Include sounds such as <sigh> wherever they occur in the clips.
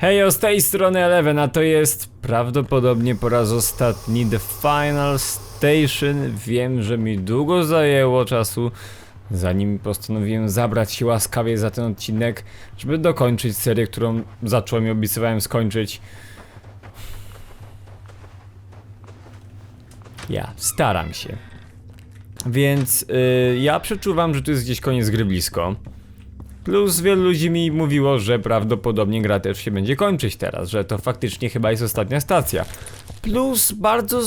Hejo, z tej strony Eleven, a to jest prawdopodobnie po raz ostatni The Final Station. Wiem, że mi długo zajęło czasu, zanim postanowiłem zabrać się łaskawie za ten odcinek, żeby dokończyć serię, którą zacząłem i obiecywałem skończyć. Ja staram się. Więc y, ja przeczuwam, że tu jest gdzieś koniec gry blisko. Plus wielu ludzi mi mówiło, że prawdopodobnie gra też się będzie kończyć teraz, że to faktycznie chyba jest ostatnia stacja. Plus bardzo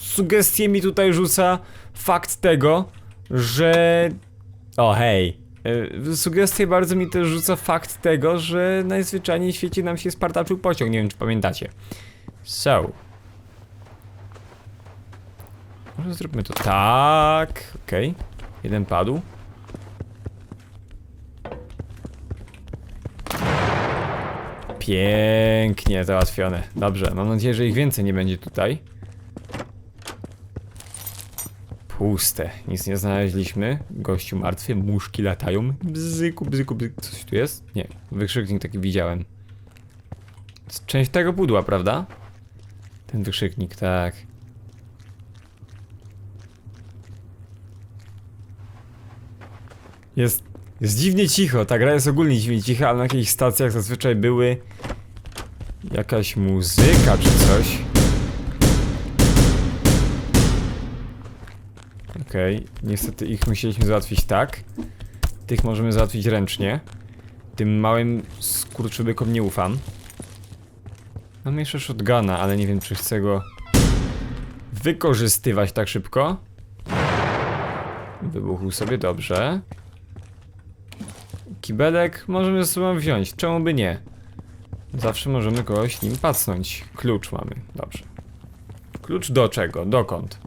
sugestie mi tutaj rzuca fakt tego, że... O hej. Y, Sugestie bardzo mi też rzuca fakt tego, że najzwyczajniej w świecie nam się spartaczył pociąg, nie wiem czy pamiętacie. So. Może zróbmy to tak. Okej. Jeden padł. Pięknie załatwione. Dobrze, mam nadzieję, że ich więcej nie będzie tutaj. Puste, nic nie znaleźliśmy. Gościu martwy, muszki latają. Bzyku, bzyku, bzyku. Coś tu jest? Nie, wykrzyknik taki widziałem. Z- Część tego pudła, prawda? Ten wykrzyknik, tak. Jest, jest dziwnie cicho, ta gra jest ogólnie dziwnie cicha, ale na jakichś stacjach zazwyczaj były jakaś muzyka czy coś. Okej, niestety ich musieliśmy załatwić tak. Tych możemy załatwić ręcznie. Tym małym skurczybykom nie ufam. Mam jeszcze shotguna, ale nie wiem czy chcę go wykorzystywać tak szybko. Wybuchł sobie dobrze. Kibelek możemy ze sobą wziąć, czemu by nie? Zawsze możemy kogoś nim pacnąć. Klucz mamy, dobrze. Klucz do czego? Dokąd?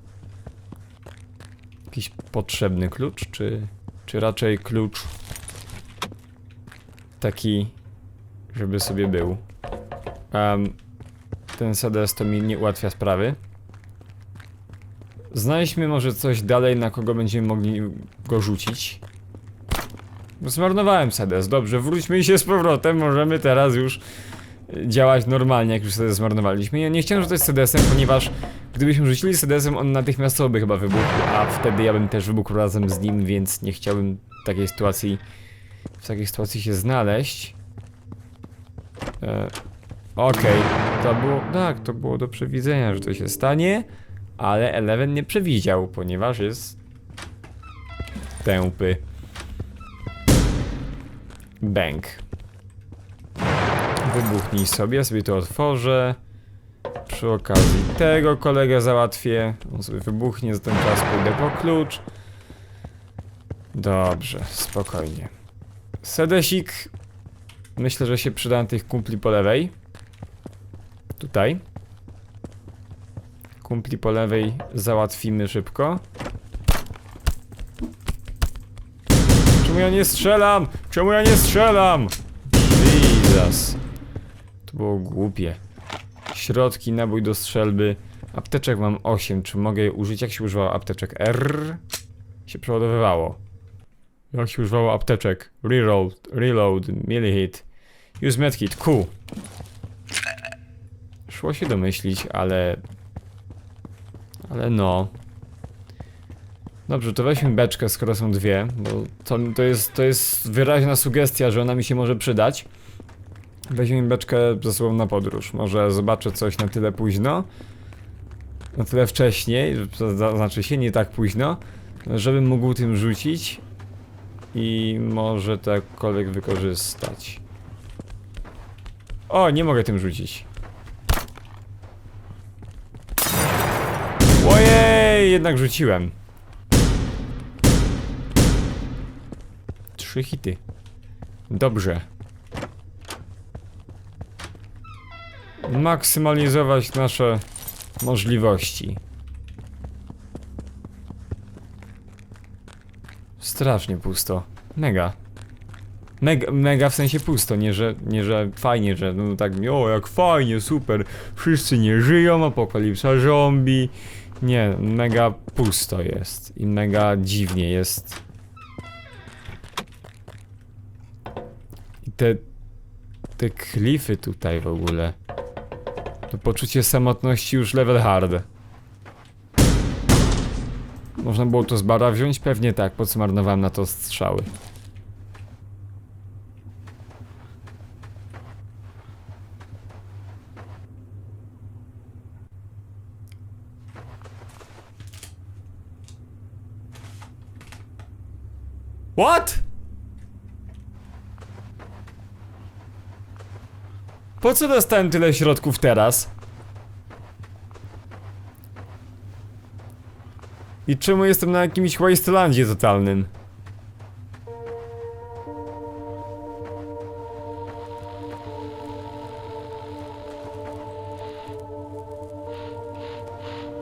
Jakiś potrzebny klucz, czy, czy raczej klucz taki, żeby sobie był? Um, ten sedes to mi nie ułatwia sprawy. Znajdźmy może coś dalej, na kogo będziemy mogli go rzucić. Zmarnowałem sedes, dobrze, wróćmy się z powrotem, możemy teraz już działać normalnie, jak już sedes zmarnowaliśmy. Ja nie chciałem rzucać sedesem, ponieważ gdybyśmy rzucili sedesem, on natychmiastowo by chyba wybuchł, a wtedy ja bym też wybuchł razem z nim, więc nie chciałbym takiej sytuacji, w takiej sytuacji się znaleźć. E, Okej, to było, tak, to było do przewidzenia, że to się stanie, ale Eleven nie przewidział, ponieważ jest tępy. Bank. Wybuchnij sobie, sobie to otworzę. Przy okazji tego kolegę załatwię. On sobie wybuchnie, za ten czas pójdę po klucz. Dobrze, spokojnie. Sedesik. Myślę, że się przyda tych kumpli po lewej. Tutaj. Kumpli po lewej załatwimy szybko. Czemu ja nie strzelam? Czemu ja nie strzelam? Jesus. To było głupie. Środki, nabój do strzelby. Apteczek mam 8. Czy mogę je użyć? Jak się używało apteczek? R się przeładowywało. Jak się używało apteczek? Reload, reload, melee hit. Use medkit, Q. Szło się domyślić, ale... Ale no... Dobrze, to weźmy beczkę, skoro są dwie, bo to, to, jest, to jest wyraźna sugestia, że ona mi się może przydać. Weźmiemy beczkę ze sobą na podróż. Może zobaczę coś na tyle późno, na tyle wcześniej, to znaczy się nie tak późno, żebym mógł tym rzucić i może to jakkolwiek wykorzystać. O, nie mogę tym rzucić. Ojej, jednak rzuciłem. Trzy hity. Dobrze. Maksymalizować nasze możliwości. Strasznie pusto. Mega. Mega, mega w sensie pusto, nie że, nie że fajnie, że no tak, o jak fajnie, super, wszyscy nie żyją, apokalipsa zombie. Nie, mega pusto jest i mega dziwnie jest. Te Te klify tutaj w ogóle. To poczucie samotności już level hard. Można było to z bara wziąć? Pewnie tak, po co marnowałem na to strzały. What? Po co dostałem tyle środków teraz? I czemu jestem na jakimś wastelandzie totalnym?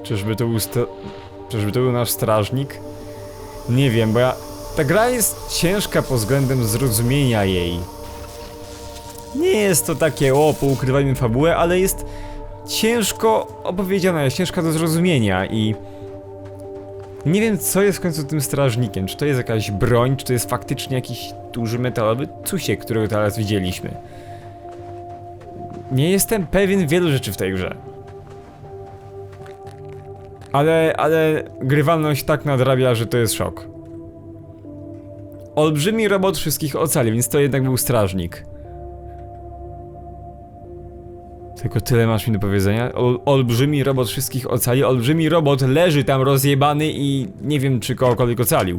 Czyżby to był Czyżby to był nasz strażnik? Nie wiem, bo ja... Ta gra jest ciężka pod względem zrozumienia jej. Nie jest to takie, o, poukrywajmy fabułę, ale jest ciężko opowiedziana, jest ciężka do zrozumienia i... Nie wiem, co jest w końcu tym strażnikiem. Czy to jest jakaś broń, czy to jest faktycznie jakiś duży metalowy cusiek, którego teraz widzieliśmy. Nie jestem pewien wielu rzeczy w tej grze. Ale, ale grywalność tak nadrabia, że to jest szok. Olbrzymi robot wszystkich ocali, więc to jednak był strażnik. Tylko tyle masz mi do powiedzenia. Ol, olbrzymi robot wszystkich ocali. Olbrzymi robot leży tam rozjebany i nie wiem czy kogokolwiek ocalił.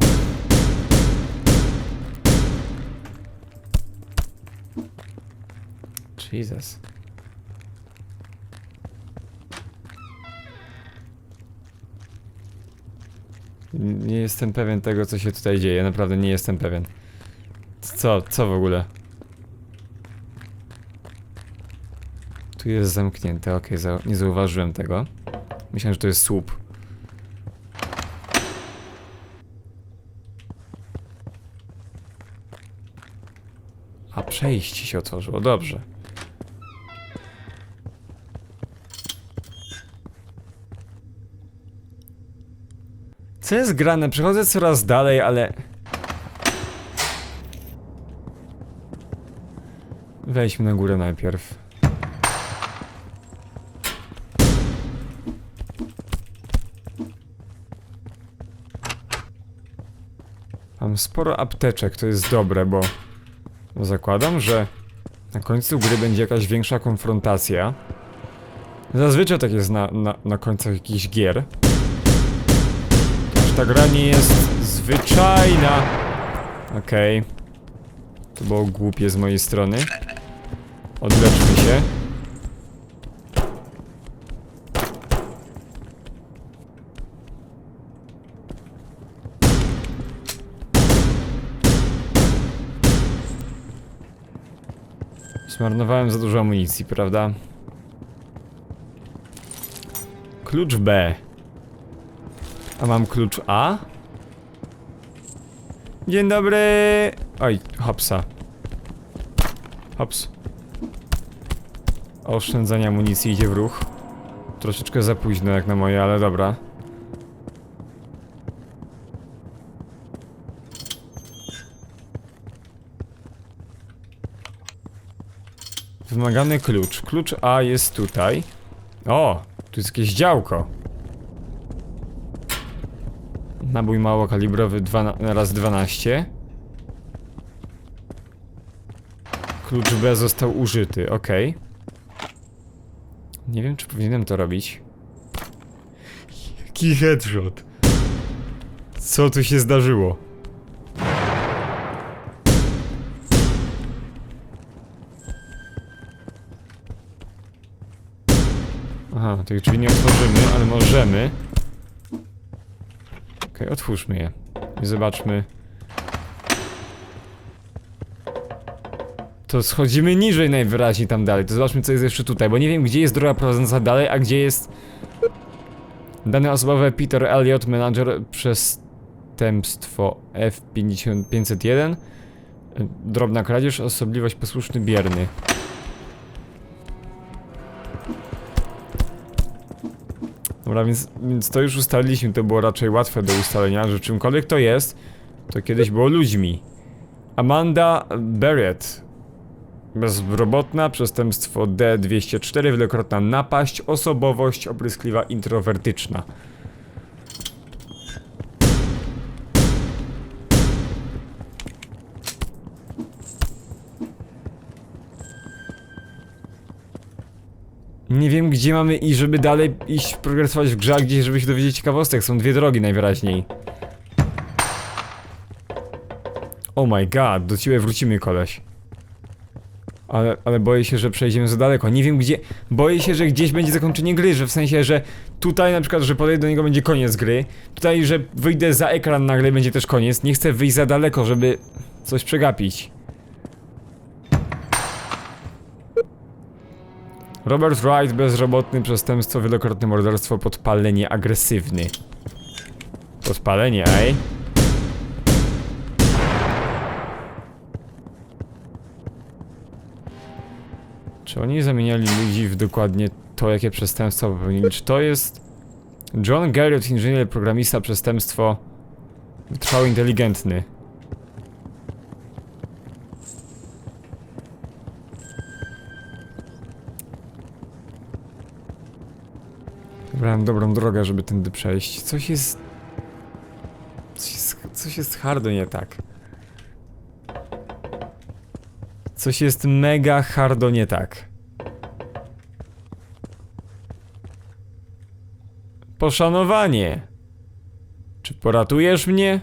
Jesus. Nie jestem pewien tego, co się tutaj dzieje. Naprawdę nie jestem pewien. Co? Co w ogóle? Tu jest zamknięte, okej, za nie zauważyłem tego. Myślałem, że to jest słup. A przejście się otworzyło, dobrze. Co jest grane? Przechodzę coraz dalej, ale... Wejdźmy na górę najpierw. Mam sporo apteczek, to jest dobre, bo zakładam, że na końcu gry będzie jakaś większa konfrontacja. Zazwyczaj tak jest na, na, na końcach jakichś gier. Że ta gra nie jest zwyczajna. Okej. To było głupie z mojej strony. Odleczmy się. Zmarnowałem za dużo amunicji, prawda? Klucz B. A mam klucz A? Dzień dobry! Oj, hopsa. Hops. Oszczędzanie amunicji idzie w ruch. Troszeczkę za późno jak na moje, ale dobra. Wymagany klucz. Klucz A jest tutaj. O, tu jest jakieś działko. Nabój małokalibrowy 2 raz 12. Klucz B został użyty, ok. Nie wiem, czy powinienem to robić. Jaki headshot. Co tu się zdarzyło? Aha, tych drzwi nie otworzymy, ale możemy. Okej, otwórzmy je. I zobaczmy. To schodzimy niżej najwyraźniej tam dalej. To zobaczmy, co jest jeszcze tutaj, bo nie wiem, gdzie jest droga prowadząca dalej, a gdzie jest... Dane osobowe Peter Elliot, menadżer przestępstwo F501. Drobna kradzież, osobliwość posłuszny bierny. Dobra, więc, więc to już ustaliliśmy, to było raczej łatwe do ustalenia, że czymkolwiek to jest, to kiedyś było ludźmi. Amanda Barrett. Bezrobotna, przestępstwo D204, wielokrotna napaść, osobowość opryskliwa introwertyczna. Nie wiem gdzie mamy i żeby dalej iść progresować w grze, gdzieś żeby się dowiedzieć ciekawostek. Są dwie drogi najwyraźniej. Oh my god, do ciebie wrócimy koleś. Ale, ale boję się, że przejdziemy za daleko. Nie wiem gdzie. Boję się, że gdzieś będzie zakończenie gry, że w sensie, że tutaj na przykład, że podejdę do niego będzie koniec gry. Tutaj, że wyjdę za ekran nagle będzie też koniec. Nie chcę wyjść za daleko, żeby coś przegapić. Robert Wright, bezrobotny, przestępstwo, wielokrotne morderstwo, podpalenie, agresywny. Podpalenie, ej? Czy oni zamieniali ludzi w dokładnie to, jakie przestępstwa popełnili? Czy to jest... John Garrett, inżynier, programista, przestępstwo... Wytrwały inteligentny. Dobrą drogę, żeby tędy przejść. Coś jest... Coś jest, coś jest hardo nie tak. Coś jest mega hardo nie tak. Poszanowanie. Czy poratujesz mnie?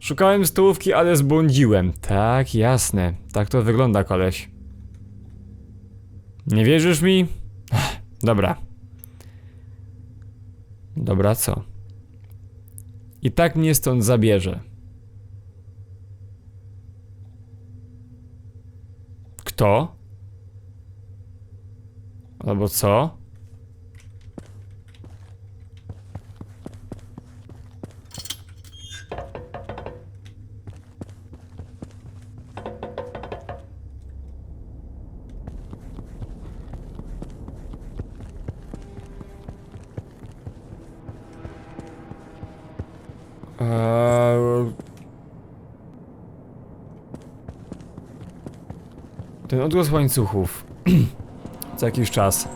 Szukałem stołówki, ale zbłądziłem. Tak, jasne. Tak to wygląda, koleś. Nie wierzysz mi? Dobra. Dobra, co? I tak mnie stąd zabierze. Kto? Albo co? Ten odgłos łańcuchów. <clears throat> Co jakiś czas.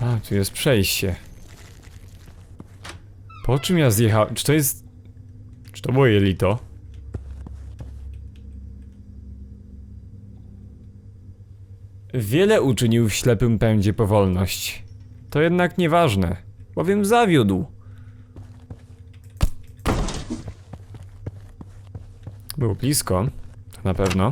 A, tu jest przejście. Po czym ja zjechałem? Czy to jest... Czy to było jelito? Wiele uczynił w ślepym pędzie powolność. To jednak nieważne, bowiem zawiódł. Było blisko, na pewno.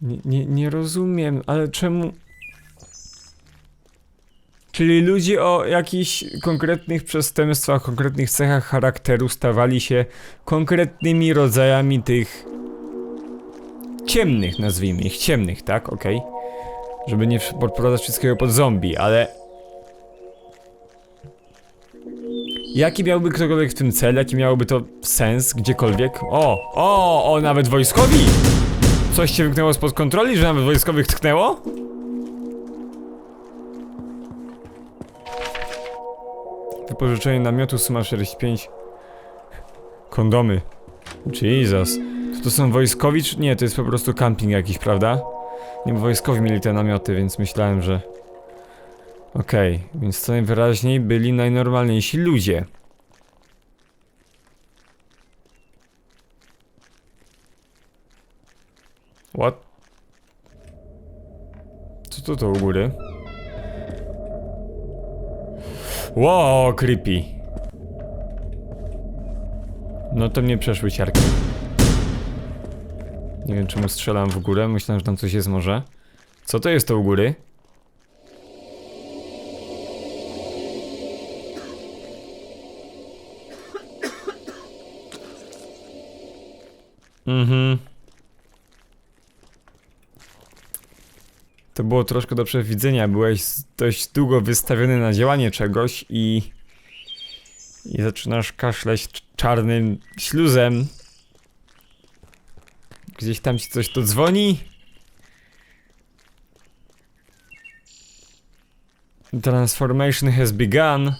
Nie, nie, nie rozumiem, ale czemu... Czyli ludzie o jakichś konkretnych przestępstwach, konkretnych cechach charakteru stawali się konkretnymi rodzajami tych ciemnych, nazwijmy ich, ciemnych, tak? Okej. Żeby nie podprowadzać wszystkiego pod zombie, ale... Jaki miałby ktokolwiek w tym cel? Jaki miałoby to sens gdziekolwiek? O! O! O! Nawet wojskowi! Coś cię wyknęło spod kontroli, że nawet wojskowych tknęło? Wypożyczenie namiotu suma 45 Kondomy Jesus To to są wojskowi czy nie? To jest po prostu camping jakiś, prawda? Nie, bo wojskowi mieli te namioty, więc myślałem, że Okej, więc co najwyraźniej byli najnormalniejsi ludzie What? Co to to u góry? Wow, creepy. No to mnie przeszły ciarki. Nie wiem czemu strzelam w górę, myślałem, że tam coś jest może. Co to jest to u góry? Mhm. Było troszkę do przewidzenia. Byłeś dość długo wystawiony na działanie czegoś i. I zaczynasz kaszleć cz- czarnym śluzem. Gdzieś tam ci coś to dzwoni. Transformation has begun.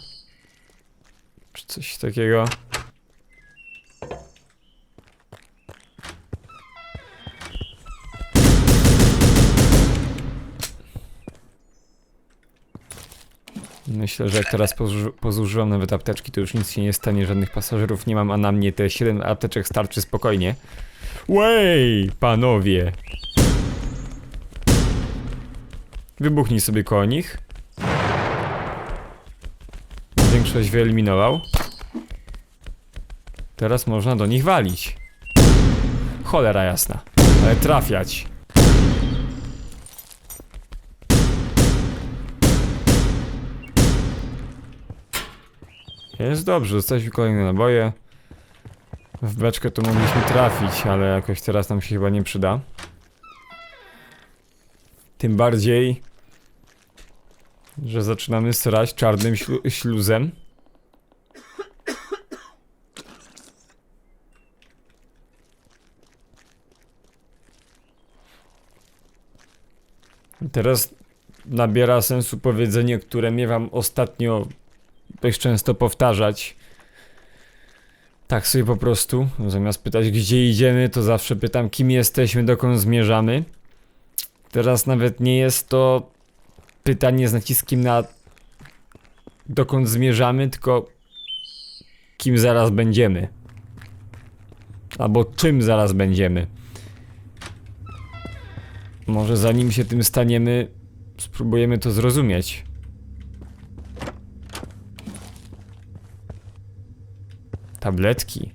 Czy coś takiego. Myślę, że jak teraz pozu- pozużywam nawet apteczki, to już nic się nie stanie, żadnych pasażerów nie mam, a na mnie te 7 apteczek starczy spokojnie. Wej, panowie! Wybuchnij sobie koło nich. Większość wyeliminował. Teraz można do nich walić. Cholera jasna. Ale trafiać. Jest dobrze, dostaliśmy kolejne naboje. W beczkę to mogliśmy trafić, ale jakoś teraz nam się chyba nie przyda. Tym bardziej, że zaczynamy srać czarnym ślu śluzem. Teraz nabiera sensu powiedzenie, które mnie wam ostatnio dość często powtarzać. Tak sobie po prostu. Zamiast pytać, gdzie idziemy, to zawsze pytam, kim jesteśmy, dokąd zmierzamy. Teraz nawet nie jest to pytanie z naciskiem na dokąd zmierzamy, tylko kim zaraz będziemy. Albo czym zaraz będziemy. Może zanim się tym staniemy, spróbujemy to zrozumieć. Tabletki.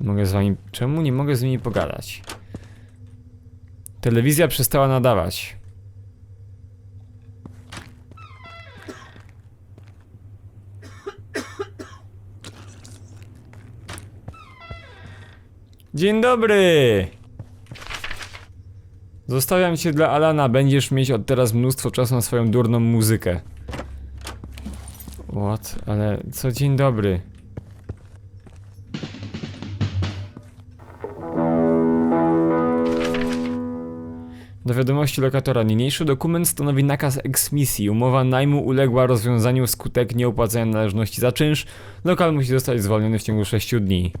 Mogę z wami. Czemu nie mogę z nimi pogadać? Telewizja przestała nadawać. Dzień dobry! Zostawiam cię dla Alana, będziesz mieć od teraz mnóstwo czasu na swoją durną muzykę. What? Ale co dzień dobry? Do wiadomości lokatora. Niniejszy dokument stanowi nakaz eksmisji. Umowa najmu uległa rozwiązaniu wskutek nieopłacenia należności za czynsz. Lokal musi zostać zwolniony w ciągu 6 dni.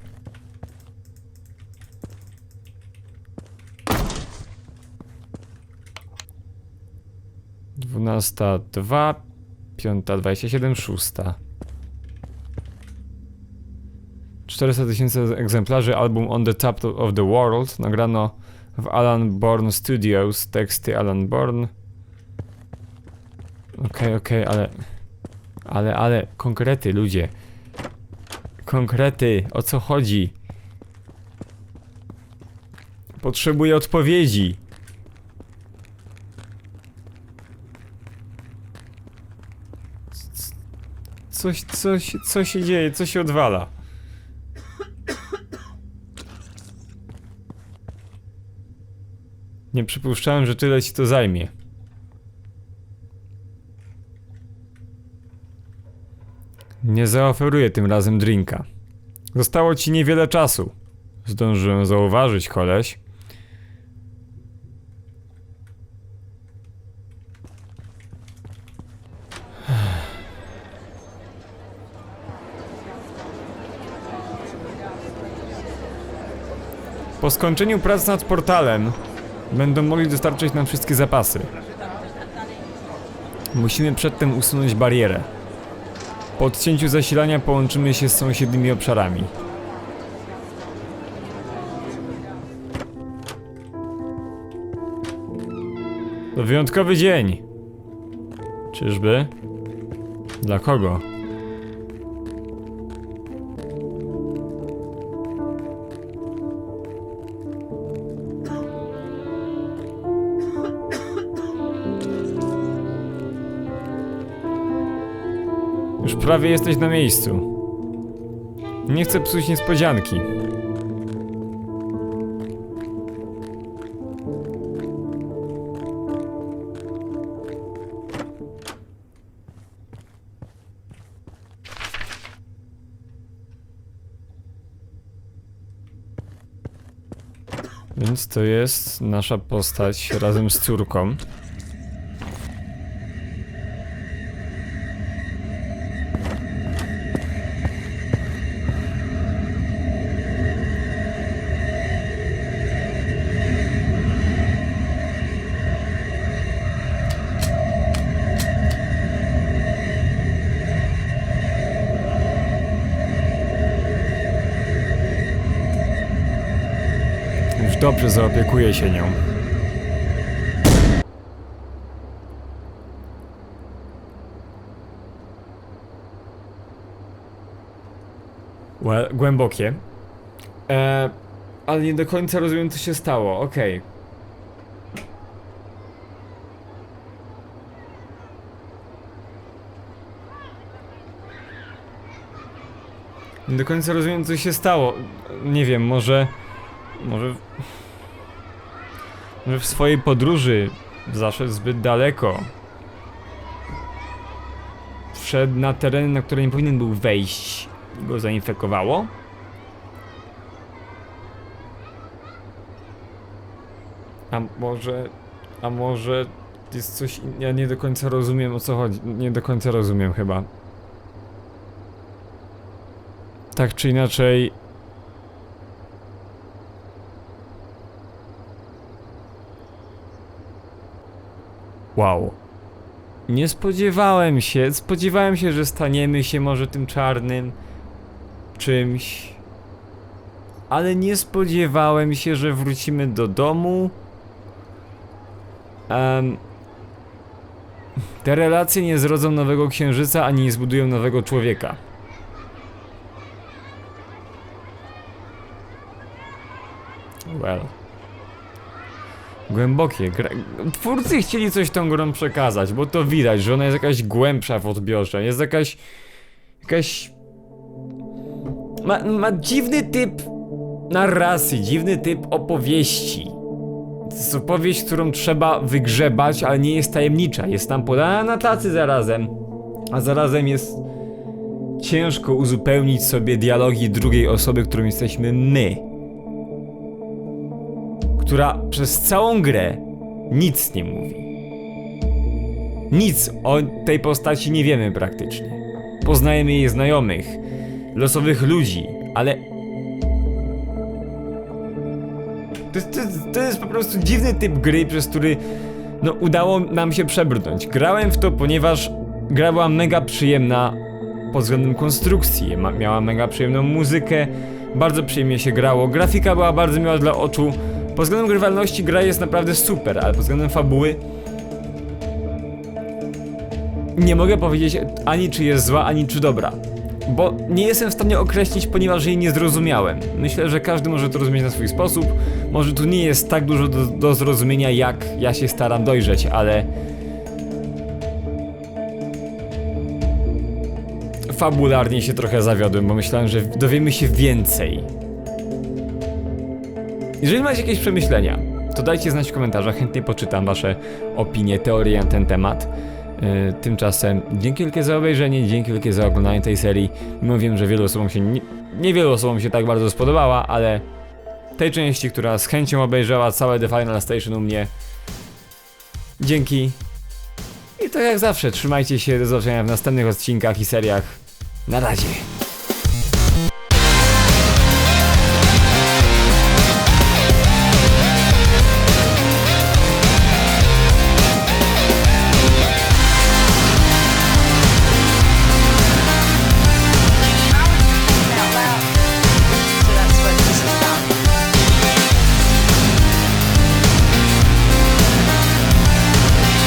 Dwunasta dwa, piąta dwadzieścia siedem, szósta. 400 tysięcy egzemplarzy album On the Top of the World nagrano w Alan Bourne Studios, teksty Alan Bourne. Okej, okej, ale... Ale, ale, konkrety, ludzie. Konkrety, o co chodzi? Potrzebuję odpowiedzi. Coś, coś, co się dzieje, co się odwala? Nie przypuszczałem, że tyle ci to zajmie. Nie zaoferuję tym razem drinka. Zostało ci niewiele czasu. Zdążyłem zauważyć, koleś. Po skończeniu prac nad portalem będą mogli dostarczyć nam wszystkie zapasy. Musimy przedtem usunąć barierę. Po odcięciu zasilania połączymy się z sąsiednimi obszarami. To wyjątkowy dzień. Czyżby? Dla kogo? Prawie jesteś na miejscu. Nie chcę psuć niespodzianki. Więc to jest nasza postać razem z córką. Dobrze zaopiekuję się nią. Well, głębokie. E, ale nie do końca rozumiem, co się stało. Okej. Nie do końca rozumiem, co się stało. Nie wiem, może. Może. Może w swojej podróży zaszedł zbyt daleko. Wszedł na teren, na który nie powinien był wejść. Go zainfekowało. A może. A może. Jest coś. Ja nie do końca rozumiem o co chodzi. Nie do końca rozumiem chyba. Tak czy inaczej, Wow. Nie spodziewałem się, spodziewałem się, że staniemy się może tym czarnym czymś. Ale nie spodziewałem się, że wrócimy do domu. Em, te relacje nie zrodzą nowego księżyca, ani nie zbudują nowego człowieka. Well. Głębokie. Gra... Twórcy chcieli coś tą grą przekazać, bo to widać, że ona jest jakaś głębsza w odbiorze. Jest jakaś. jakaś. Ma, ma dziwny typ narracji, dziwny typ opowieści. To jest opowieść, którą trzeba wygrzebać, ale nie jest tajemnicza. Jest tam podana na tacy zarazem, a zarazem jest ciężko uzupełnić sobie dialogi drugiej osoby, którą jesteśmy my która przez całą grę nic nie mówi. Nic o tej postaci nie wiemy praktycznie. Poznajemy jej znajomych, losowych ludzi, ale. To, to, to jest po prostu dziwny typ gry, przez który no, udało nam się przebrnąć. Grałem w to, ponieważ gra była mega przyjemna pod względem konstrukcji. Miała mega przyjemną muzykę, bardzo przyjemnie się grało. Grafika była bardzo miła dla oczu. Pod względem grywalności gra jest naprawdę super, ale pod względem fabuły nie mogę powiedzieć ani czy jest zła, ani czy dobra. Bo nie jestem w stanie określić, ponieważ jej nie zrozumiałem. Myślę, że każdy może to rozumieć na swój sposób. Może tu nie jest tak dużo do, do zrozumienia, jak ja się staram dojrzeć, ale. Fabularnie się trochę zawiodłem, bo myślałem, że dowiemy się więcej. Jeżeli macie jakieś przemyślenia, to dajcie znać w komentarzach, chętnie poczytam wasze opinie, teorie na ten temat. Yy, tymczasem dzięki wielkie za obejrzenie, dzięki wielkie za oglądanie tej serii. Mimo wiem, że wielu osobom się, nie, niewielu osobom się tak bardzo spodobała, ale tej części, która z chęcią obejrzała całe The Final Station u mnie, dzięki. I tak jak zawsze, trzymajcie się, do zobaczenia w następnych odcinkach i seriach. Na razie.